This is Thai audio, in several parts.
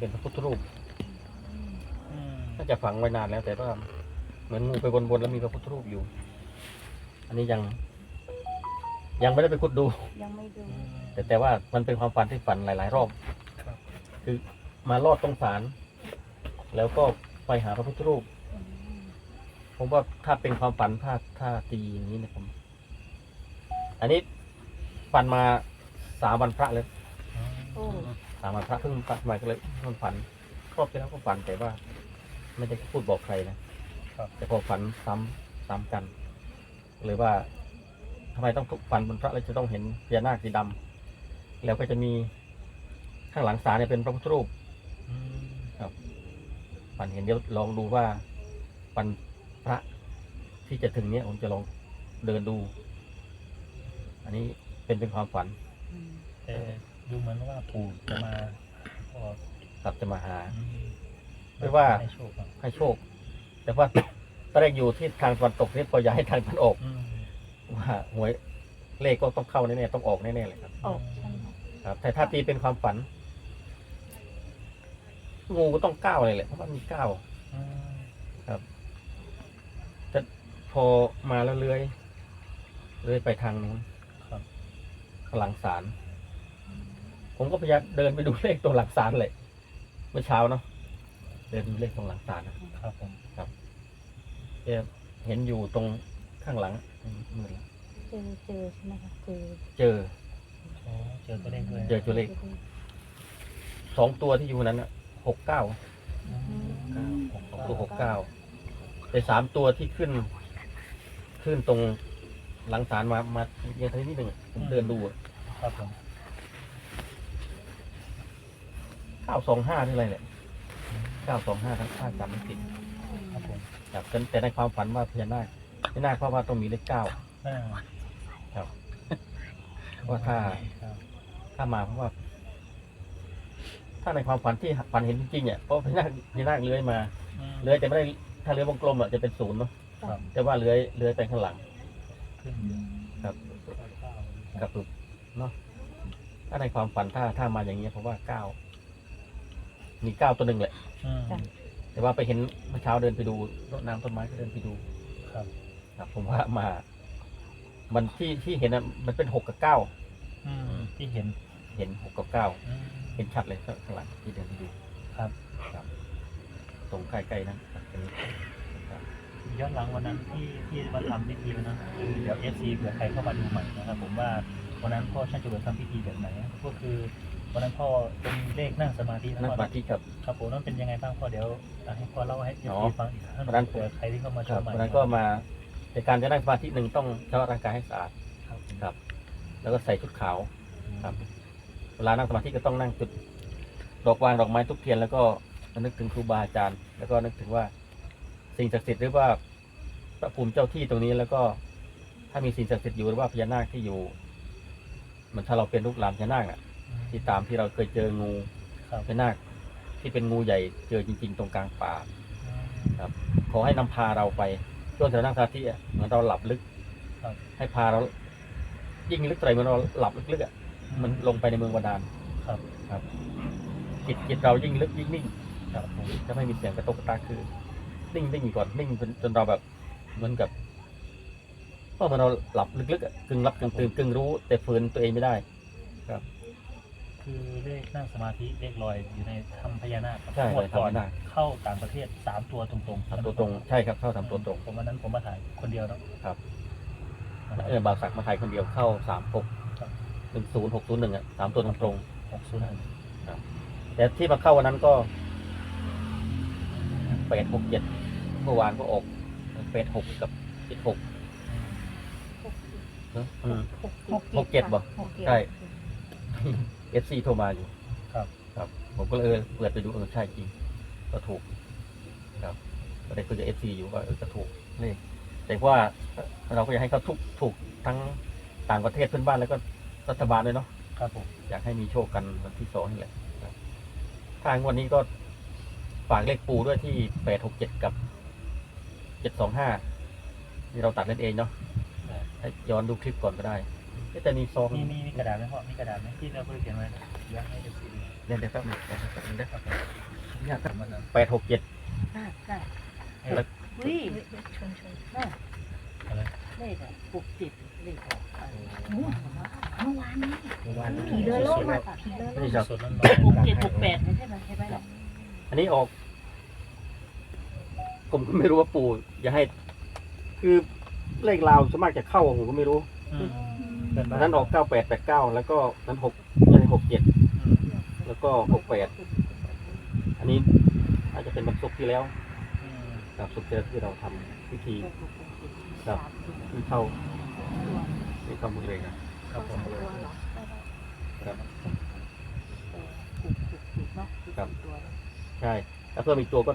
เป็นพระพุทธรูปอืมน่าจะฝังไว้นานแล้ว แต่ว่าเหมือนงูไปบนๆแล้วมีพระพุทธรูปอยู่ อันนี้ยัง ยังไม่ได้ไปขุดดู ยังไม่ดูอืมแต่แต่ว่ามันเป็นความฝันที่ฝันหลาย ๆ รอบครับคือมาลอดตรงศาลแล้วก็ไปหาพระพุทธรูปอืมผมว่าถ้าเป็นความฝันถ้าถ้าตีอย่างนี้เนะผม อันนี้ฝันมาสามวันพระเลยโอ้สามวันพระเพิ่งฝันมาก็เลยมันฝันครอบที่แล้วก็ฝันแต่ว่า ไม่ได้พูดบอกใครนะครับแต่พอฝันซ้ำซ้ำกันเลยว่าทำไมต้องทุกฝันบนพระแล้วจะต้องเห็นพญานาคสีดำแล้วก็จะมีข้างหลังศาลเนี่ยเป็นพระพุทธรูปอืมฝันเห็นเดี๋ยวลองดูว่าวันพระที่จะถึงเนี้ยผมจะลองเดินดู อันนี้เป็นเป็นความฝันอืมแต่ ดูเหมือนว่าปู่จะมาพอครับจะมาหาอืมไม่ว่า ให้โชคครับให้โชค แต่ว่า ตอนแรกอยู่ที่ทางตะวันตกนี่พอย้ายทางตะวันออก อืมว่าหวยเลขก็ต้องเข้าแน่ๆต้องออกแน่ๆเลยครับ ออกใช่ไหมครับ แต่ถ้าตีเป็นความฝัน งูก็ต้องเก้าเลยแหละเพราะว่ามีเก้าอืมแต่พอมาแล้วเลื้อยเลื้อยไปทางนู้นครับ หลังศาล ผมก็พยายามเดินไปดูเลขตรงหลังศาลเลยเมื่อเช้าเนาะเดินดูเลขตรงหลังศาลนะครับผมเอ๊ะเห็นอยู่ตรงข้างหลังมือเจอเจอใช่ไหมคะเจอเจอโอ้เจอตัวเลขด้วยเจอตัวเลขสองตัวที่อยู่นั้นอะหกเก้าอืมเก้าหกสองเก้าตัวหกเก้าแต่สามตัวที่ขึ้น ขึ้นตรงหลังศาลมามาเยอะนิดหนึ่งผมเดินดูอะครับผม เก้าสองห้าที่อะไรเนี่ยเก้าสองห้าทั้งข้างจำไม่ผิดครับผมครับแต่แต่ในความฝันว่าพญานาคพญานาคเพราะว่าต้องมีเลขเก้าอ่าครับว่าถ้าครับถ้ามาเพราะว่า ถ้าในความฝันที่ฝันเห็นจริงๆเนี่ยเพราะพญานาคพญานาคเลื้อยมาอืมเลื้อยแต่ไม่ได้ถ้าเลื้อยวงกลมอะจะเป็นศูนย์เนาะครับแต่ว่าเลื้อยเลื้อยไปข้างหลัง ขึ้นอยู่ครับเก้ากับตุกเนาะถ้าในความฝันถ้าถ้ามาอย่างเงี้ยเพราะว่าเก้า มีเก้าตัวหนึ่งแหละ อืม แต่ว่าไปเห็นเมื่อเช้าเดินไปดูรดน้ำต้นไม้ก็เดินไปดูครับ ครับผมว่ามา มันที่ที่เห็นอะมันเป็นหกกับเก้าอืมที่เห็นเห็นหกกับเก้าอืม เห็นชัดเลยข้างหลังที่เดินไปดูครับ ครับตรงใกล้ๆนั้นครับเป็นครับ ย้อนหลังวันนั้นที่ที่มาทำพิธีวันนั้นคือเดี๋ยวเอฟซีเผื่อใครเข้ามาดูใหม่นะครับผมว่าวันนั้นพ่อช่างจะเบิดทำพิธีแบบไหนก็คือ วันนั้นพ่อเป็นเลขนั่งสมาธินะนั่งพ่อสมาธิครับ ครับผมนั่นเป็นยังไงบ้างพ่อเดี๋ยวอะให้พ่อเล่าให้เอฟอ๋ซีอฟังอีกครั้งวันนั้นเผื่อใครที่เข้ามาชครัมบใหม่วันนั้นก็มาในการจะนั่งสมาธิหนึ่งต้องชำระร่างกายให้สะอาดครับครับ แล้วก็ใส่ชุดขาว ครับ เวลานั่งสมาธิก็ต้องนั่งจุดดอกวางดอกไม้ทุกเทียนแล้วก็นึกถึงครูบาอาจารย์ แล้วก็นึกถึงว่าสิ่งศักดิ์สิทธิ์หรือว่าพระภูมิเจ้าที่ตรงนี้แล้วก็ถ้ามีสิ่งศักดิ์สิทธิ์อยู่หรือว่าพญานาคที่อยู่เหมือนถ้าเราเป็นลูกหลานพญานาคอะ ที่ตามที่เราเคยเจองูครับ พญานาคที่เป็นงูใหญ่เจอจริง ๆ ตรงกลางป่าครับ ขอให้นำพาเราไปช่วงที่เรานั่งสมาธิอะเหมือนเราหลับลึกครับ ให้พาเรา ยิ่งลึกเท่าไหร่เหมือนเราหลับลึกๆอะมันลงไปในเมืองบาดาลครับ ครับจิตจิตเรายิ่งลึกยิ่งนิ่งครับผมจะไม่มีเสียงกระตกกระตากคือนิ่งนิ่งก่อนนิ่งจนจนเราแบบเหมือนกับเพราะมันเราหลับลึกๆอะกึ่งหลับกึ่งตื่นกึ่งรู้ แต่ฝืนตัวเองไม่ได้ คือเลขนั่งสมาธิเลขลอยอยู่ในถ้ำพญานาคครับใช่งวดก่อนในถ้ำพญานาค เข้าต่างประเทศสามตัวตรงๆทำตัวตรงใช่ครับเข้าทำตัวตรง ผมวันนั้นผมมาถ่ายคนเดียวเนาะครับนะครับเออบาวสักมาไทยคนเดียวเข้าสามหกครับหนึ่งศูนย์หกศูนย์หนึ่งอะสามตัวตรงหกศูนย์หนึ่งๆแต่ที่มาเข้าวันนั้นก็แปดหกเจ็ดเมื่อวานก็ออกแปดหกกับเจ็ดหก หกอืมหกหกเจ็ดบ่ หกเจ็ดใช่ เอฟซีโทรมาอยู่ ครับ ครับ ผมก็เลยเออเปิดไปดูเออใช่จริง ก็ถูก ครับก็ได้คุยกับเอฟซีอยู่ว่าเออก็ถูกเลขแต่ว่าเราก็อยากให้เขาทุกถูกทั้งต่างประเทศเพื่อนบ้านแล้วก็รัฐบาลเลยเนาะ ครับผม อยากให้มีโชคกันวันที่สองนี่แหละครับทางวันนี้ก็ฝากเลขปูด้วยที่แปดหกเจ็ดกับเจ็ดสองห้าที่เราตัดเล่นเองเนาะให้ย้อนดูคลิปก่อนก็ได้ เอ๊ะแต่มีซองมีมีมีกระดาษไหมพ่อมีกระดาษไหมที่เราเคยเขียนไว้นะอยากให้เอฟซีดูเดี๋ยวเดี๋ยวแป๊บหนึงเดี๋ยวแป๊บหนึงเด้อครับเนี่ยผมมันนั้นแปดหกเจ็ดน่าน่าแล้ววิชนชนน่าอะไรเลขอะปลุกจิตเลขออกไปเมื่อวานนี้เมื่อวานผีเดินโลกมาผีเดินโลนี่กครับสดๆร้อนปลุกๆจิตปลุกแปดไม่ใช่ไหมใช่ไหมล่ะอันนี้ออก ผมก็ไม่รู้ว่าปู่จะให้ คือเลขลาวส่วนมากจะเข้าผมก็ไม่รู้ อืมเป็อันนั้นออกเก้าแปดแปดเก้าแล้วก็นั้นหกยังหกเจ็ดอืมแล้วก็หกแปดอันนี้อาจจะเป็นวันศุกร์ที่แล้วอืมครับศุกร์ที่แล้วที่เราทำพิธีครับที่เข้าที่เข้าหมดเลยครับครับผมตัวเหรอครับปลุกปลุกจิตเนาะครับตัวใช่แล้วเพิ่มอีกตัวก็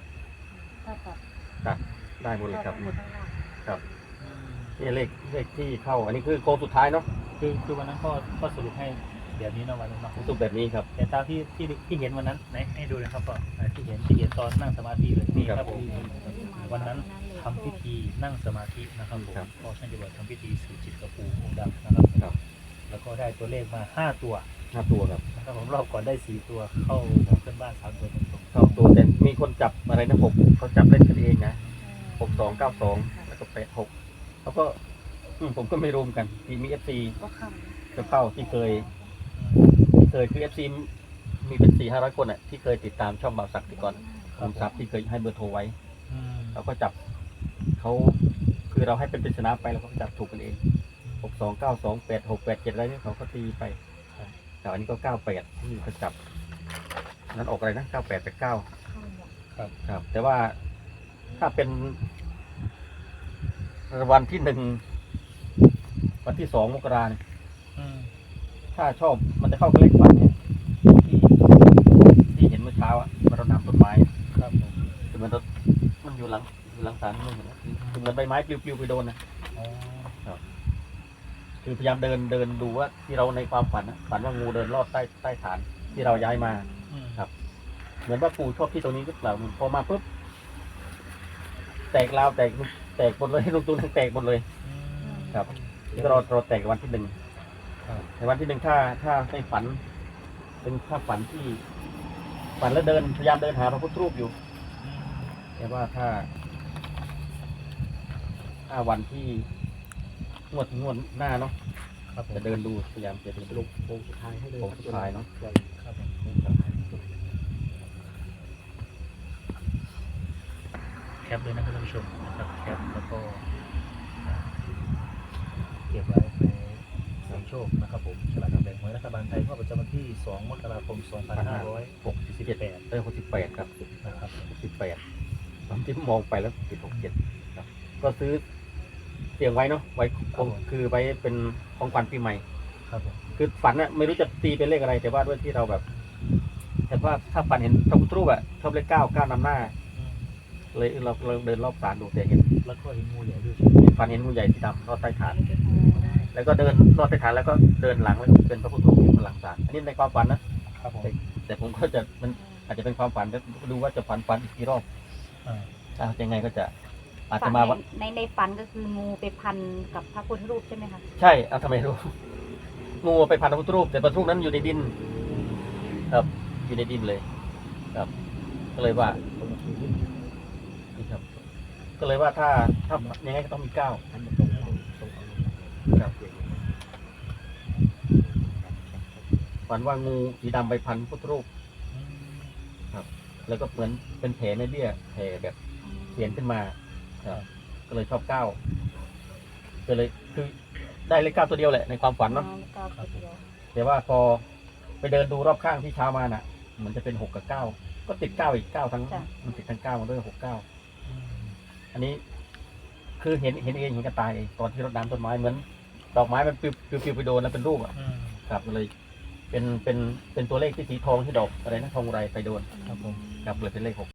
ถ้ากับตัดได้หมดเลยครับหมดทั้งล่างครับอืมนี่เลขเลขที่เข้า อันนี้คือโค้งสุดท้ายเนาะ คือคือวันนั้นก็ก็สรุปให้แบบนี้เนาะวันนั้นเนาะสุดแบบนี้ครับ แต่ตามที่ที่ที่เห็นวันนั้นไหนให้ดูเลยครับพ่ออ่าที่เห็นที่เห็นตอนนั่งสมาธิเลยนี่ครับผมวันนั้นทำพิธีนั่งสมาธินะครับผมครับพ่อช่างจะบอกทำพิธีสื่อจิตกระปูองค์ดำนะครับครับ แล้วก็ได้ตัวเลขมาห้าตัวห้าตัวครับนะครับผมรอบก่อนได้สี่ตัวเข้าเพื่อนบ้านสามตัวตรงเข้าตัวแต่มีคนจับอะไรนะหกเขาจับเล่นกันเองนะหกสองเก้าสองแล้วก็แปดหกแล้วก็ อืมผมก็ไม่รู้เหมือนกัน ที่มีเอฟซีก็ข้ามจะเข้าที่เคยๆที่เคยคือเอฟซีมีเป็นสี่ห้าร้อยคนอะที่เคยติดตามช่องบ่าวศักดิ์ที่ก่อนคผรับมทรัพย์ที่เคยให้เบอร์โทรไว้อืมเราก็จับเขาคือเราให้เป็นปริศนาไปแล้วเขาก็จับถูกกันเองหกสองเก้าสองแปดหกแปดเจ็ดอะไรเนี่ยเขาก็ตีไปแต่อันนี้ก็เก้าแปดที่เขาจับนั้นออกอะไรนะเก้าแปดแปดเก้าครับครับ แต่ว่าถ้าเป็นวันที่หนึ่ง วันที่สองมกราเนี่ยอืมถ้าชอบมันจะเข้ากับเลขฝันเนี่ยที่ที่เห็นเมื่อเช้าอะมันรดน้ำต้นไม้ครับผมคือมันรดมันอยู่หลังอยู่หลังศาลไม่เห็นนะคือเหมือนใบไม้ปลิวๆไปโดนนะอ๋อคือพยายามเดินเดินดูว่าที่เราในความฝันนะฝันว่างูเดินรอดใต้ใต้ฐานที่เราย้ายมาอืมครับ เหมือนว่าปู่ชอบที่ตรงนี้หรือเปล่าพอมาปุ๊บแตกราวแตกแตกหมดเลยลูกตุ้นแตกหมดเลยอืมครับ นี่ก็เราเราแตกวันที่หนึ่งครับในวันที่หนึ่งถ้าถ้าในฝัน เป็นภาพฝันที่ฝันแล้วเดินพยายามเดินหาพระพุทธรูปอยู่อืมแต่ว่าถ้าถ้าวันที่งวดงวดหน้าเนาะครับผมจะเดินดูพยายามจะเดินลงโค้งสุดท้ายให้เลยโค้งสุดท้ายเนาะครับผมแคปเลยนะครับท่านผู้ชมนะครับแคปแล้วก็อ่า เก็บไว้ในเสียงโชคนะครับผมฉลากการแบ่งหวยรัฐบาลไทยงวดประจำวันที่ 2 มกราคมหกสิบเจ็ด2568 เออหกสิบแปดครับนะครับหกสิบแปดตอนที่มองไปแล้วติดหกเจ็ดครับ ก็ซื้อเสียงไว้เนาะไว้คงคือไว้เป็นของขวัญปีใหม่ ครับผมคือฝันอะไม่รู้จะตีเป็นเลขอะไร แต่ว่าด้วยที่เราแบบ แต่ว่าถ้าฝันเห็นพระพุทธรูปอะชอบเลขเก้าเก้านำหน้าอืม เลยเราเราเดินรอบศาลดูแต่เห็นแล้วก็เห็นงูใหญ่ด้วยเห็นฝันเห็นงูใหญ่สีดำรอดใต้ฐาน แล้วก็เดินรอดใต้ฐานแล้วก็เดินหลังแล้วก็เป็นพระพุทธรูปอยู่ข้างหลังศาลอันนี้ในความฝันนะครับผมแต่ผมก็จะมันอาจจะเป็นความฝันแล้วดูว่าจะฝันฝันอีกกี่รอบอ่าถ้ายังไงก็จะอาจฝัจะนมาวัน ในในฝันก็คืองูไปพันกับพระพุทธรูปใช่ไหมคะใช่เอาทำไมรู้ งูไปพันพระพุทธรูปแต่พระพุทธรูปนั้นอยู่ในดิน ครับ อยู่ในดินเลย ครับ ก็เลยว่านี่ครับ ก็เลยว่าถ้าถ้ายังไงก็ต้องมีเก้าครับฝันว่างูสีดำไปพันพระพุทธรูปอืมแล้วก็เหมือนเป็นแผลในเบี้ยแผลแบบเขียนขึ้นมาครับก็เลยชอบเก้าก็เลยคือได้เลขเก้าตัวเดียวแหละในความฝันเนาะเก้าตัวเดียวแต่ว่าพอไปเดินดูรอบข้างที่เช้ามาน่ะ มันจะเป็นหกกับเก้าก็ติดเก้าอีกเก้าทั้งมันติดทั้งเก้ามาด้วยหกเก้า อืมอันนี้ คือเห็นเห็นเองเห็นกับตาเองตอนที่รดน้ำต้นไม้เหมือนดอกไม้มันปลิวปลิวปลิวไปโดนแล้วเป็นรูปอะอืมครับก็เลย เป็นเป็นเป็นตัวเลขที่สีทองที่ดอกอะไรนะทองอุไรไปโดนครับผม ครับเลยเป็นเลขหก